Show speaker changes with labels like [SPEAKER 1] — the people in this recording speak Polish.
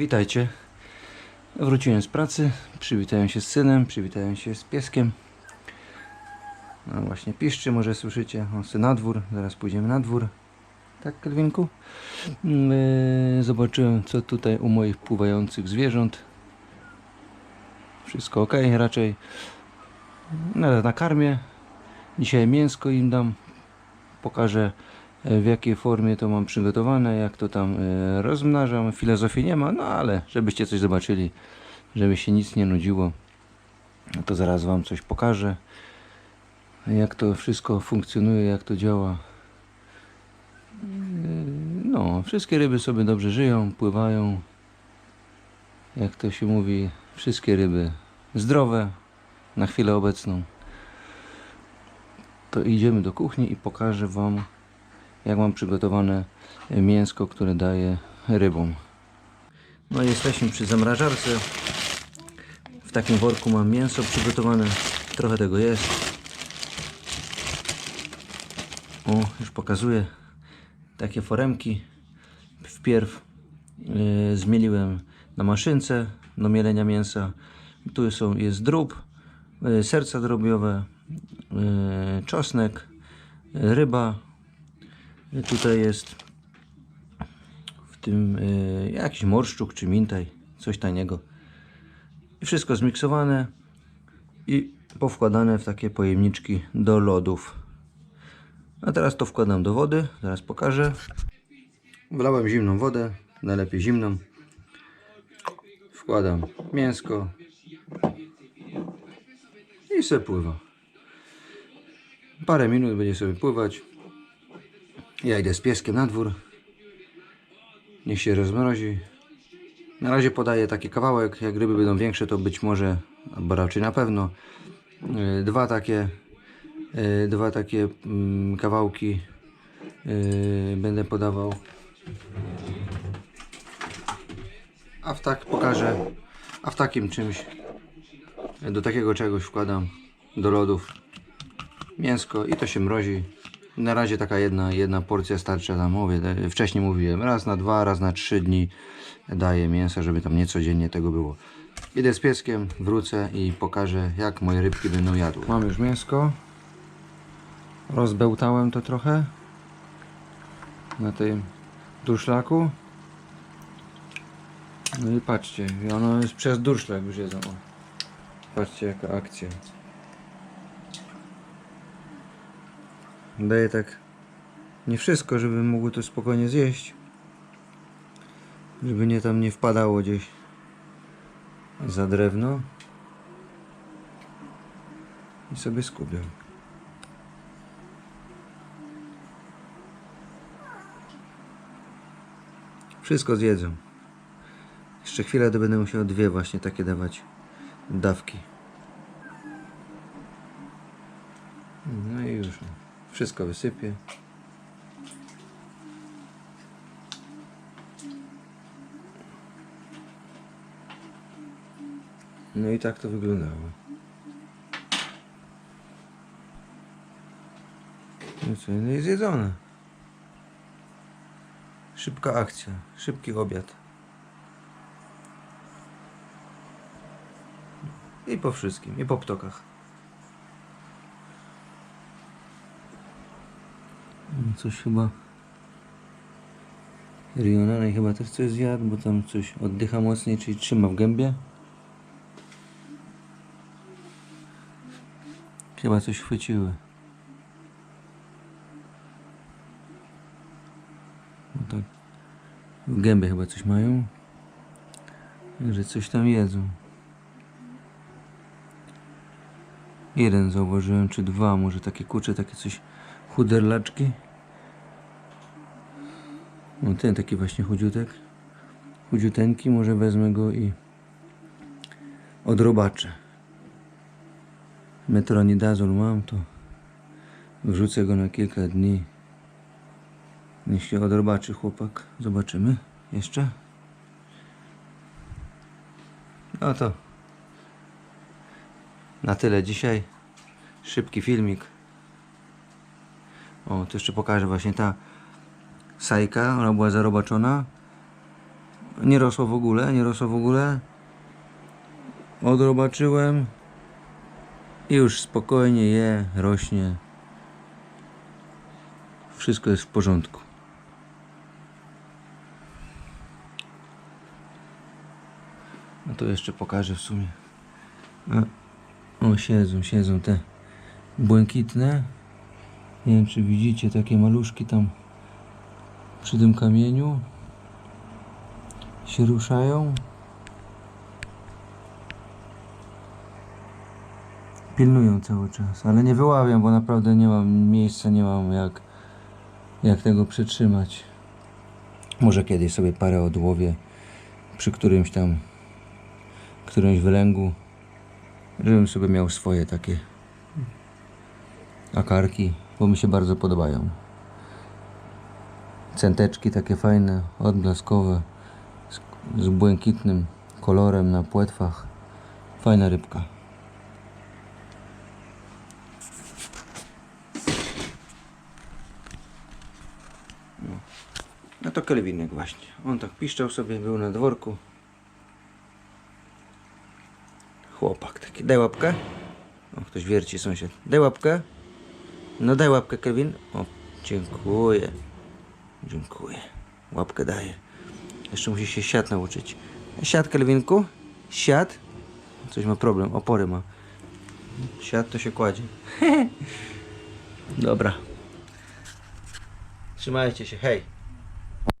[SPEAKER 1] Witajcie. Wróciłem z pracy, przywitałem się z synem, przywitałem się z pieskiem. No właśnie piszczy, może słyszycie. O, sy na dwór, zaraz pójdziemy na dwór. Tak, Kelwinku? Yy, zobaczyłem, co tutaj u moich pływających zwierząt. Wszystko ok, raczej. No, na karmie. Dzisiaj mięsko im dam. Pokażę e, w jakiej formie to mam przygotowane, jak to tam e, rozmnażam. Filozofii nie ma, no ale żebyście coś zobaczyli, żeby się nic nie nudziło, to zaraz Wam coś pokażę, jak to wszystko funkcjonuje, jak to działa. E, No, wszystkie ryby sobie dobrze żyją, pływają. Jak to się mówi, wszystkie ryby zdrowe na chwilę obecną. To idziemy do kuchni i pokażę Wam jak mam przygotowane mięsko, które daję rybom. No i jesteśmy przy zamrażarce. W takim worku mam mięso przygotowane. Trochę tego jest. O, już pokazuję. Takie foremki. Wpierw yy, zmieliłem na maszynce do mielenia mięsa. Tu są, jest drób, yy, serca drobiowe, yy, czosnek, yy, Tutaj jest w tym y, jakiś morszczuk czy mintaj, coś taniego. I wszystko zmiksowane i powkładane w takie pojemniczki do lodów. A teraz to wkładam do wody, zaraz pokażę. Wlałem zimną wodę, najlepiej zimną. Wkładam mięsko i se pływa. Parę minut będzie sobie pływać. Ja idę z pieskiem na dwór. Niech się rozmrozi. Na razie podaję taki kawałek. Jak ryby będą większe, to być może, albo raczej na pewno, yy, dwa takie, yy, dwa takie mm, kawałki yy, będę podawał. A w tak pokażę, a w takim czymś, do takiego czegoś wkładam do lodów mięsko i to się mrozi. Na razie taka jedna, jedna porcja starcza tam mówię. e, Wcześniej mówiłem, raz na dwa, raz na trzy dni daję mięsa, żeby tam nie codziennie tego było. Idę z pieskiem, wrócę i pokażę jak moje rybki będą jadły. Mam już mięsko. Rozbełtałem to trochę na tym durszlaku. No i patrzcie, ono jest przez durszlak już jedzą. Patrzcie jaka akcja. Daję tak nie wszystko, żeby mogły to spokojnie zjeść. Żeby nie tam nie wpadało gdzieś za drewno. I sobie skubię. Wszystko zjedzą. Jeszcze chwilę to będę musiał dwie właśnie takie dawać dawki. No i już. Wszystko wysypię. No i tak to wyglądało. No co, no i zjedzone. Szybka akcja, szybki obiad. I po wszystkim, i po ptokach. Coś chyba. Rionanej chyba też coś zjadł, bo tam coś oddycha mocniej, czyli trzyma w gębie. Chyba coś chwyciły. No tak. W gębie chyba coś mają. Że coś tam jedzą. Jeden zauważyłem, czy dwa, może takie kurcze, takie coś chuderlaczki. O, ten taki właśnie chudziutek. Chudziuteńki, może wezmę go i odrobaczę. Metronidazol mam, to wrzucę go na kilka dni. Niech się odrobaczy chłopak. Zobaczymy. Jeszcze? No to na tyle dzisiaj. Szybki filmik. O, to jeszcze pokażę właśnie ta sajka, ona była zarobaczona nie rosło w ogóle, nie rosło w ogóle. Odrobaczyłem i już spokojnie je, rośnie. Wszystko jest w porządku. No to jeszcze pokażę w sumie. A, o, siedzą, siedzą te błękitne. Nie wiem, czy widzicie takie maluszki tam przy tym kamieniu. Się ruszają. Pilnują cały czas, ale nie wyławiam, bo naprawdę nie mam miejsca, nie mam jak, jak tego przytrzymać. Może kiedyś sobie parę odłowię przy którymś tam, którymś wylęgu, żebym sobie miał swoje takie akarki, bo mi się bardzo podobają. Centeczki takie fajne, odblaskowe, z, z błękitnym kolorem na płetwach. Fajna rybka. No. to Kelwinek właśnie. On tak piszczał sobie, był na dworku. Chłopak taki. Daj łapkę. O, ktoś wierci sąsiad. Daj łapkę. No daj łapkę, Kelvin. O, dziękuję. Dziękuję. Łapkę daję. Jeszcze musi się siat nauczyć. Siat, Kelvinku? Siat? Coś ma problem, opory ma. Siat to się kładzie. Dobra. Trzymajcie się, hej.